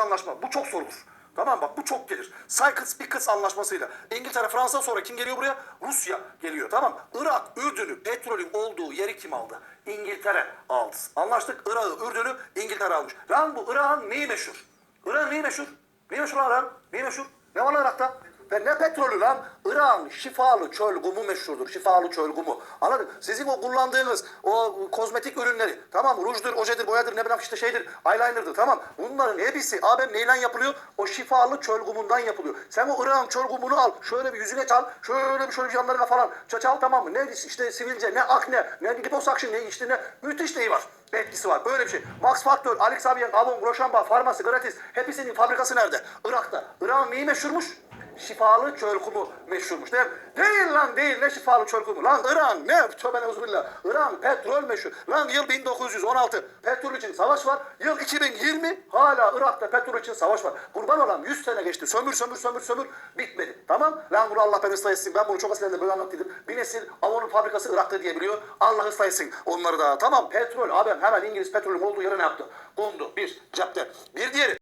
anlaşma. Bu çok sorulur. Tamam bak bu çok gelir. Sykes-Picot anlaşmasıyla. İngiltere, Fransa sonra kim geliyor buraya? Rusya geliyor. Tamam. Irak, Ürdün'ü petrolün olduğu yeri kim aldı? İngiltere aldı. Anlaştık. Irak'ı, Ürdün'ü İngiltere almış. Lan bu Irak'ın neyi meşhur? Irak'ın neyi meşhur? Neyi meşhur Irak'ın? Neyi meşhur? Ne var Irak'ta? Ve ne petrolü lan? Irak'ın şifalı çöl gumu meşhurdur. Şifalı çöl gumu. Anladın? Sizin o kullandığınız o kozmetik ürünleri tamam? Rujdur, ojedir, boyadır, ne bileyim işte şeydir, eyeliner'dır tamam. Bunların hepsi abi neyle yapılıyor? O şifalı çöl gumundan yapılıyor. Sen o Irak'ın çöl gumunu al, şöyle bir yüzüne çal, şöyle bir şöyle bir yanlarına falan çal tamam mı? Ne işte sivilce, ne akne, ne liposuction, ne işte ne müthiş neyi var. Etkisi var. Böyle bir şey. Max Factor, Alex Avian, Avon, Roşamba, Farmasi, Gratis hepsinin fabrikası nerede? Irak'ta. Irak'ın neyi meşhurmuş? Şifalı çöl kumu meşhurmuş. Değil, değil lan değil ne şifalı çöl kumu. Lan İran ne? Tövbe neuzubillah. İran petrol meşhur. Lan yıl 1916 petrol için savaş var. Yıl 2020 hala Irak'ta petrol için savaş var. Kurban olam 100 sene geçti. Sömür sömür sömür sömür bitmedi. Tamam? Lan bunu Allah ben ıslah etsin. Ben bunu çok eskiden de böyle anlattıydım. Bir nesil Avon'un fabrikası Irak'ta diyebiliyor. Allah ıslah etsin onları da. Tamam petrol. Abi hemen İngiliz petrolün olduğu yere ne yaptı? Kondu. Bir cepte. Bir diğeri.